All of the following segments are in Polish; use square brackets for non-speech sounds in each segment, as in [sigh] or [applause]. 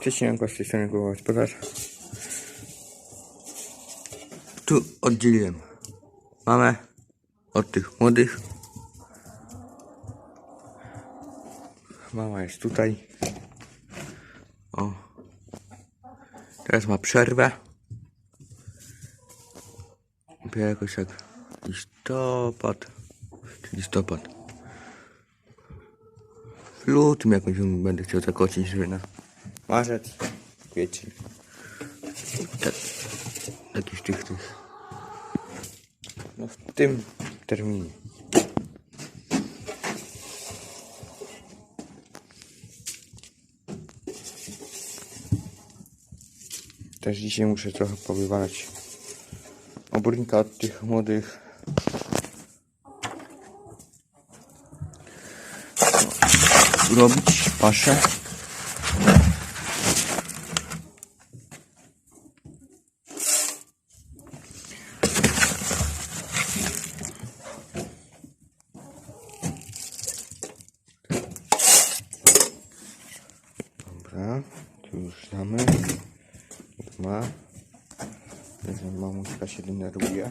Przecinam z tej strony głowa gospodarza. Tu oddzieliłem mamę od tych młodych. Mama jest tutaj. O. Teraz ma przerwę. Dopiero jakoś jak listopad. Listopad. W lutym jakoś będę chciał zakocić, żeby na marzec, kwiecień. Tak, jakiś tych, tych. No w tym terminie. Też dzisiaj muszę trochę powywalać obornika od tych młodych. No, robić paszę. Dobra, tu już damy. Niech ma. Że mamuśka się denerwuje.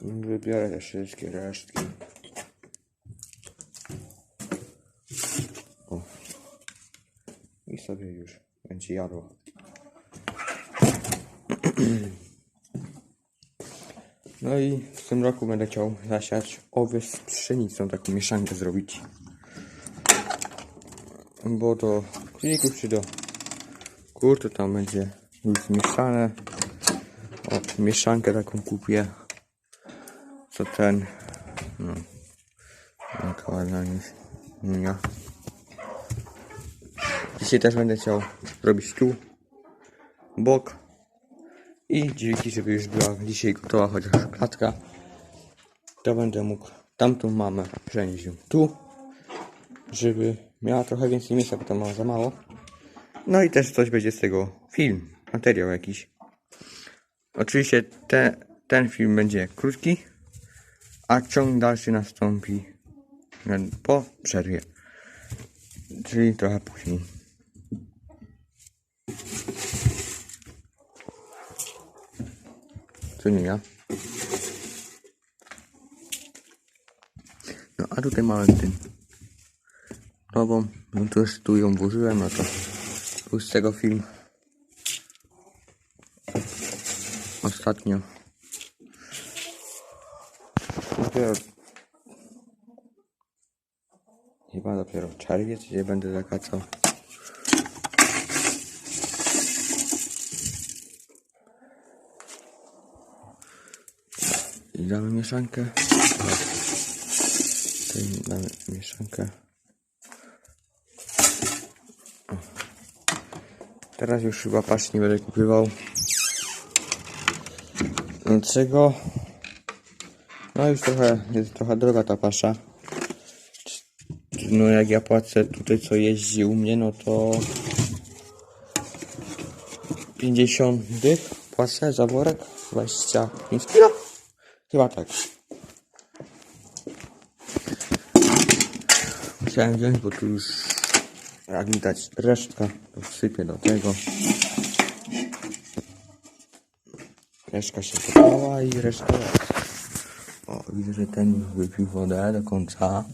Wybiorę te wszystkie resztki. O. I sobie już będzie jadło. [clears throat] No i w tym roku będę chciał zasiać owiec z pszenicą, taką mieszankę zrobić. Bo do królików czy do kur to tam będzie już mieszane. O, mieszankę taką kupię. Co ten. No. Taka ładna jest. Nie. Dzisiaj też będę chciał zrobić tu bok i dźwigni, żeby już była dzisiaj gotowa chociaż klatka, to będę mógł tamtą mamę przenieść ją tu, żeby miała trochę więcej miejsca, bo tam ma za mało. No i też coś będzie z tego film, materiał jakiś. Oczywiście te, ten film będzie krótki, a ciąg dalszy nastąpi po przerwie, czyli trochę później. Co nie ja? No a tutaj mamy ten nową, no to już tu ją włożyłem, no to z tego film ostatnio. Dopiero chyba dopiero czerwiec, gdzie będę zakacał. I damy mieszankę. Tutaj damy mieszankę. O. Teraz już chyba pasz nie będę kupywał. Dlaczego? No już trochę, jest trochę droga ta pasza. No jak ja płacę tutaj co jeździ u mnie, no to 50 dych płacę za worek, 25 kilo. Chyba tak. Musiałem wziąć, bo tu już jak widać resztka, to wsypię do tego. Resztka się kopała i resztka jest. O, widzę, że ten wypił wodę do końca.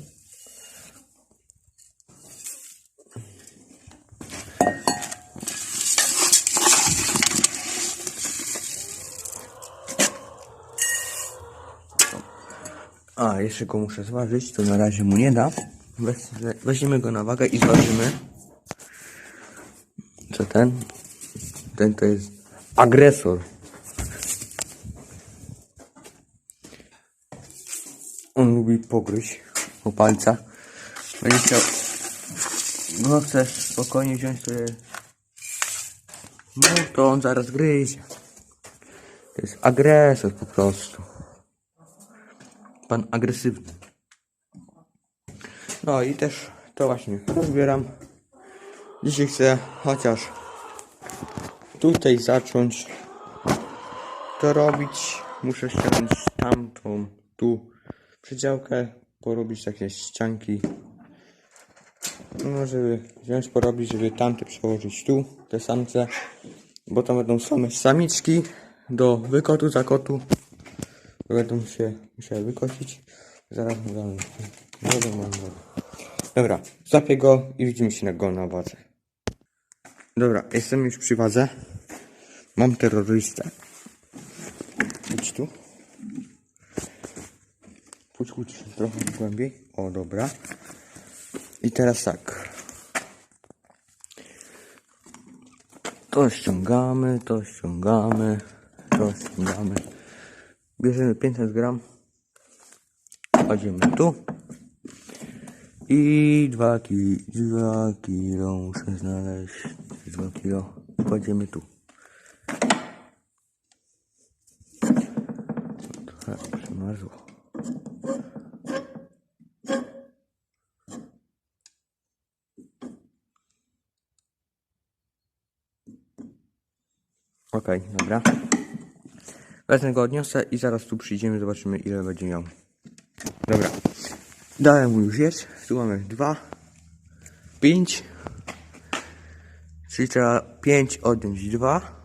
A, jeszcze go muszę zważyć, to na razie mu nie da. Weź, weźmiemy go na wagę i zważymy. Co ten? Ten to jest agresor. On lubi pogryźć po palcach. Będzie chciał... No chcesz spokojnie wziąć sobie... No to on zaraz gryzie. To jest agresor po prostu. Pan agresywny. No i też to właśnie rozbieram. Dzisiaj chcę chociaż tutaj zacząć to robić. Muszę ściągnąć tamtą tu przedziałkę, porobić takie ścianki. No, żeby wziąć, porobić, żeby tamte przełożyć tu, te samce, bo tam będą same samiczki do wykotu, zakotu. Będą się musiały wykosić. Zaraz mu damy. Wodę mam. Dobra, zapię go i widzimy się na go na wadze. Dobra, jestem już przy wadze. Mam terrorystę. Idź tu. Pójdź, pójdź trochę głębiej. O, dobra. I teraz tak. To ściągamy, to ściągamy, to ściągamy. Bierzemy 500 gram. Kładziemy tu. I 2 kilo, 2 kilo muszę znaleźć. 2 kilo. Kładziemy tu. Trochę przymarzło. Okej, dobra. Wezmę go odniosę i zaraz tu przyjdziemy, zobaczymy ile będzie miał. Dobra. Dałem mu już jeść. Tu mamy dwa, pięć. Czyli trzeba pięć odjąć dwa.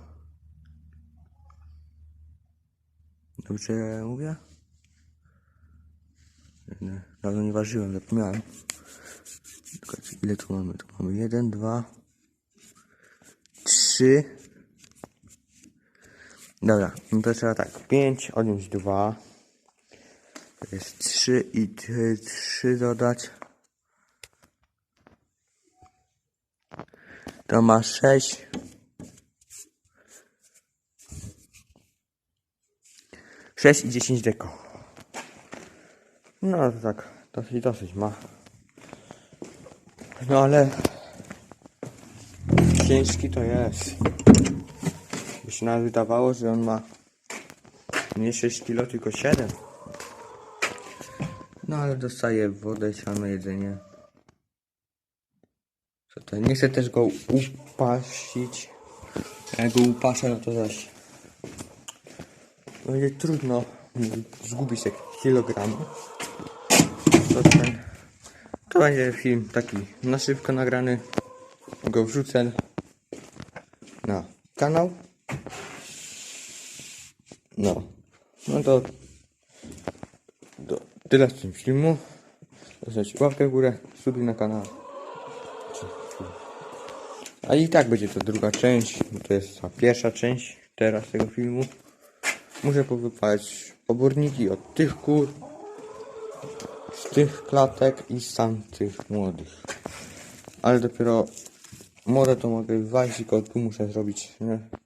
Dobrze mówię? Dawno nie ważyłem, zapomniałem. Ile tu mamy? Tu mamy jeden, dwa, trzy. Dobra, no to trzeba tak. 5 odjąć 2. To jest 3 i 3 dodać. To ma 6. Sześć i 10 deko. No to tak, dosyć, dosyć ma. No ale ciężki to jest. By się nawet wydawało, że on ma nie 6 kg, tylko 7. No ale dostaje wodę, siano, jedzenie. Co to? Nie chcę też go upasić. Jak go upaszę, no to zaś będzie trudno zgubić te kilogramy. To, ten, to będzie film taki na szybko nagrany. Go wrzucę na kanał. No. No to, to tyle w tym filmu. Zostawcie łapkę w górę, subi na kanał. A i tak będzie to druga część, to jest ta pierwsza część teraz tego filmu. Muszę powypać oborniki od tych kur, z tych klatek i z tamtych młodych. Ale dopiero młode to mogę wywalić, tylko tu muszę zrobić, nie?